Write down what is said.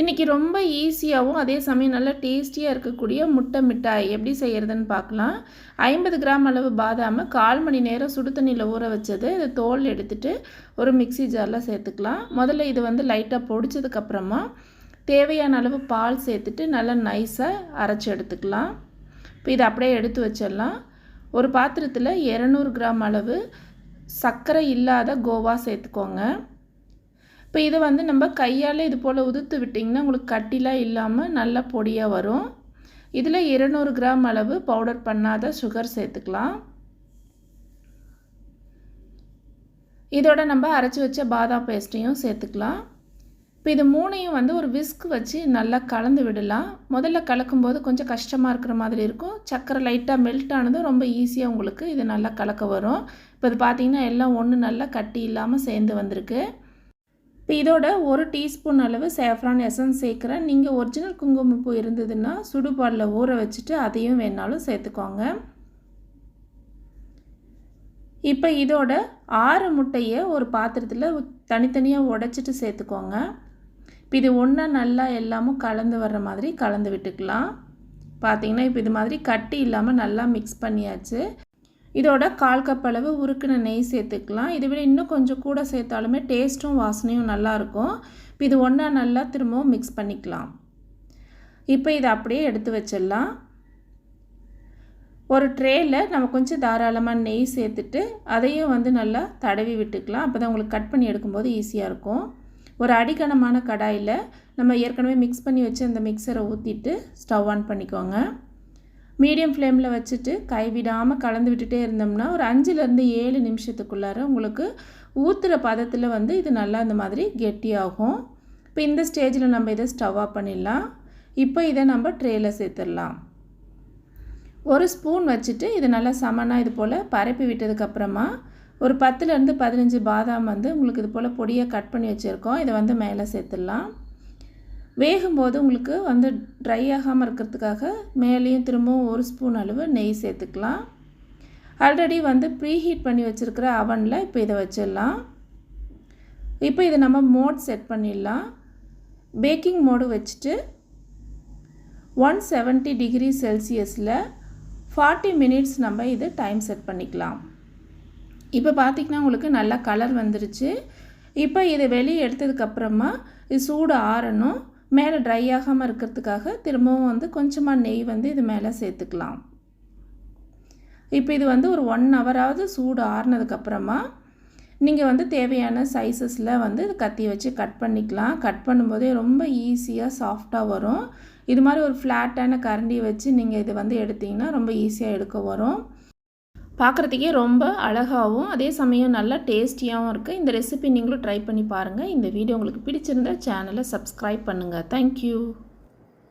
இன்றைக்கி ரொம்ப ஈஸியாகவும் அதே சமயம் நல்லா டேஸ்டியாக இருக்கக்கூடிய முட்டை மிட்டாய் எப்படி செய்கிறதுன்னு பார்க்கலாம். ஐம்பது கிராம் அளவு பாதாமை கால் மணி நேரம் சுடு தண்ணியில் ஊற வச்சது இதை தோல் எடுத்துகிட்டு ஒரு மிக்சி ஜாரில் சேர்த்துக்கலாம். முதல்ல இது வந்து லைட்டாக பொடிச்சதுக்கப்புறமா தேவையான அளவு பால் சேர்த்துட்டு நல்லா நைஸாக அரைச்சி எடுத்துக்கலாம். இப்போ இதை அப்படியே எடுத்து வச்சிடலாம். ஒரு பாத்திரத்தில் இரநூறு கிராம் அளவு சர்க்கரை இல்லாத கோவா சேர்த்துக்கோங்க. இப்போ இதை வந்து நம்ம கையால் இது போல் உதுத்து விட்டிங்கன்னா உங்களுக்கு கட்டிலாம் இல்லாமல் நல்லா பொடியாக வரும். இதில் இருநூறு கிராம் அளவு பவுடர் பண்ணாத சுகர் சேர்த்துக்கலாம். இதோட நம்ம அரைச்சி வச்ச பாதாம் பேஸ்ட்டையும் சேர்த்துக்கலாம். இப்போ இது மூணையும் வந்து ஒரு விஸ்க் வச்சு நல்லா கலந்து விடலாம். முதல்ல கலக்கும்போது கொஞ்சம் கஷ்டமாக இருக்கிற மாதிரி இருக்கும். சக்கரை லைட்டாக மெல்ட் ஆனதும் ரொம்ப ஈஸியாக உங்களுக்கு இது நல்லா கலக்க வரும். இப்போ இது பார்த்திங்கன்னா எல்லாம் ஒன்று நல்லா கட்டி இல்லாமல் சேர்ந்து வந்திருக்கு. இப்போ இதோட ஒரு டீஸ்பூன் அளவு சேஃப்ரான் எசன்ஸ் சேர்க்குறேன் நீங்கள் ஒரிஜினல் குங்குமப்பூ இருந்ததுன்னா சுடுபாடில் ஊற வச்சுட்டு அதையும் வேணாலும் சேர்த்துக்கோங்க. இப்போ இதோட ஆறு முட்டையை ஒரு பாத்திரத்தில் தனித்தனியாக உடச்சிட்டு சேர்த்துக்கோங்க. இப்போ இது ஒன்றா நல்லா எல்லாமும் கலந்து வர்ற மாதிரி கலந்து விட்டுக்கலாம். பார்த்திங்கன்னா இப்போ இது மாதிரி கட்டி இல்லாமல் நல்லா மிக்ஸ் பண்ணியாச்சு. இதோட கால் கப் அளவு உருக்கின நெய் சேர்த்துக்கலாம். இதை விட இன்னும் கொஞ்சம் கூட சேர்த்தாலுமே டேஸ்ட்டும் வாசனையும் நல்லாயிருக்கும். இப்போ இது ஒன்றா நல்லா திரும்பவும் மிக்ஸ் பண்ணிக்கலாம். இப்போ இதை அப்படியே எடுத்து வச்சிடலாம். ஒரு ட்ரேயில் நம்ம கொஞ்சம் தாராளமாக நெய் சேர்த்துட்டு அதையும் வந்து நல்லா தடவி விட்டுக்கலாம். அப்போ தான் உங்களுக்கு கட் பண்ணி எடுக்கும்போது ஈஸியாக இருக்கும். ஒரு அடிக்கணமான கடாயில் நம்ம ஏற்கனவே மிக்ஸ் பண்ணி வச்சு அந்த மிக்சரை ஊற்றிட்டு ஸ்டவ் ஆன் பண்ணிக்கோங்க. மீடியம் ஃப்ளேமில் வச்சுட்டு கைவிடாமல் கலந்து விட்டுட்டே இருந்தோம்னா ஒரு அஞ்சுலேருந்து ஏழு நிமிஷத்துக்குள்ளார உங்களுக்கு ஊற்றுற பதத்தில் வந்து இது நல்லா இந்த மாதிரி கெட்டியாகும். இப்போ இந்த ஸ்டேஜில் நம்ம இதை ஸ்டவ் ஆஃப் பண்ணிடலாம். இப்போ இதை நம்ம ட்ரேயில் சேர்த்துடலாம். ஒரு ஸ்பூன் வச்சுட்டு இது நல்லா சமனாக இது போல் பரப்பி விட்டதுக்கப்புறமா ஒரு பத்துலேருந்து பதினஞ்சு பாதாம் வந்து உங்களுக்கு இது போல் பொடியை கட் பண்ணி வச்சுருக்கோம். இதை வந்து மேலே சேர்த்துடலாம். வேகும்போது உங்களுக்கு வந்து ட்ரை ஆகாமல் இருக்கிறதுக்காக மேலேயும் திரும்பவும் ஒரு ஸ்பூன் அளவு நெய் சேர்த்துக்கலாம். ஆல்ரெடி வந்து ப்ரீ ஹீட் பண்ணி வச்சுருக்கிற அவனில் இப்போ இதை வச்சிடலாம். இப்போ இதை நம்ம மோட் செட் பண்ணிடலாம். பேக்கிங் மோடு வச்சுட்டு ஒன் செவன்ட்டி டிகிரி செல்சியஸில் ஃபார்ட்டி மினிட்ஸ் நம்ம இது டைம் செட் பண்ணிக்கலாம். இப்போ பார்த்திங்கன்னா உங்களுக்கு நல்லா கலர் வந்துருச்சு. இப்போ இதை வெளியே எடுத்ததுக்கப்புறமா இது சூடு ஆறணும். மேலே ட்ரை ஆகாமல் இருக்கிறதுக்காக திரும்பவும் வந்து கொஞ்சமாக நெய் வந்து இது மேலே சேர்த்துக்கலாம். இப்போ இது வந்து ஒரு ஒன் ஹவராவது சூடு ஆறுனதுக்கப்புறமா நீங்கள் வந்து தேவையான சைஸஸில் வந்து இது கத்தி வச்சு கட் பண்ணிக்கலாம். கட் பண்ணும்போதே ரொம்ப ஈஸியாக சாஃப்டாக வரும். இது மாதிரி ஒரு ஃப்ளாட்டான கரண்டி வச்சு நீங்கள் இது வந்து எடுத்திங்கன்னா ரொம்ப ஈஸியாக எடுக்க வரும். பார்க்குறதுக்கே ரொம்ப அழகாகவும் அதே சமயம் நல்லா டேஸ்டியாகவும் இருக்குது இந்த ரெசிபி நீங்களும் ட்ரை பண்ணி பாருங்கள் இந்த வீடியோ உங்களுக்கு பிடிச்சிருந்தால் சேனலை சப்ஸ்கிரைப் பண்ணுங்கள் தேங்க்யூ